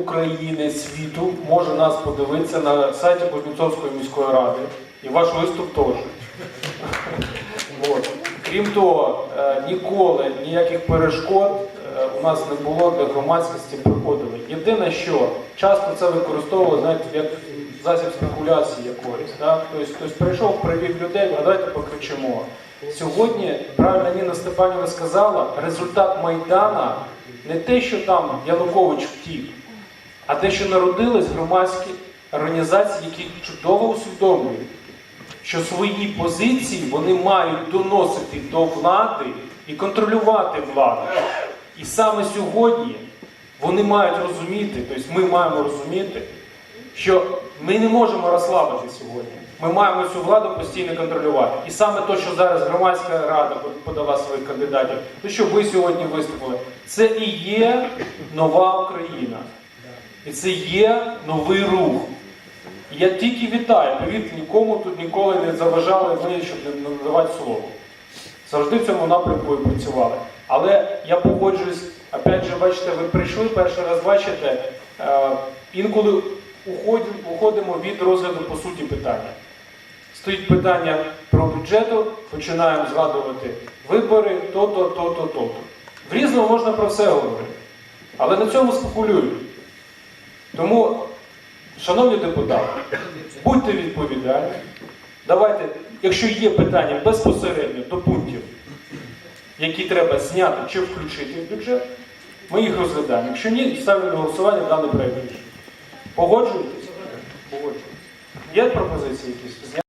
України, світу може нас подивитися на сайті Кузнєцовської міської ради і ваш виступ теж. От. Крім того, е, ніколи ніяких перешкод е, у нас не було для громадськості приходили. Єдине, що часто це використовували, знаєте, як засіб спекуляції якоїсь. Да? Тобто хтось прийшов, привів людей, а давайте покричимо. Сьогодні, правильно Ніна Степанівна сказала, результат Майдана не те, що там Янукович втік, а те, що народились громадські організації, які чудово усвідомлюють, що свої позиції вони мають доносити до влади і контролювати владу. І саме сьогодні вони мають розуміти, тобто ми маємо розуміти, що ми не можемо розслабити сьогодні. Ми маємо цю владу постійно контролювати. І саме те, що зараз громадська рада подала своїх кандидатів, то що ви сьогодні виступили, це і є нова Україна. І це є новий рух. І Я тільки вітаю, повірте, нікому тут ніколи не заважали ви, щоб не надавати слово. Завжди в цьому напрямку і працювали. Але я погоджуюсь, опять же, бачите, ви прийшли перший раз, бачите, е, інколи уходимо від розгляду по суті питання. Стоїть питання про бюджету, починаємо згадувати вибори, то-то, то-то, то-то. В різному можна про все говорити. Але на цьому спекулюють. Тому, шановні депутати, будьте відповідальні. Давайте, якщо є питання безпосередньо до пунктів, які треба зняти чи включити в бюджет, ми їх розглядаємо. Якщо ні, ставлю на голосування даний проєкт рішення. Погоджуєтесь? Погоджуєтесь. Є пропозиції якісь?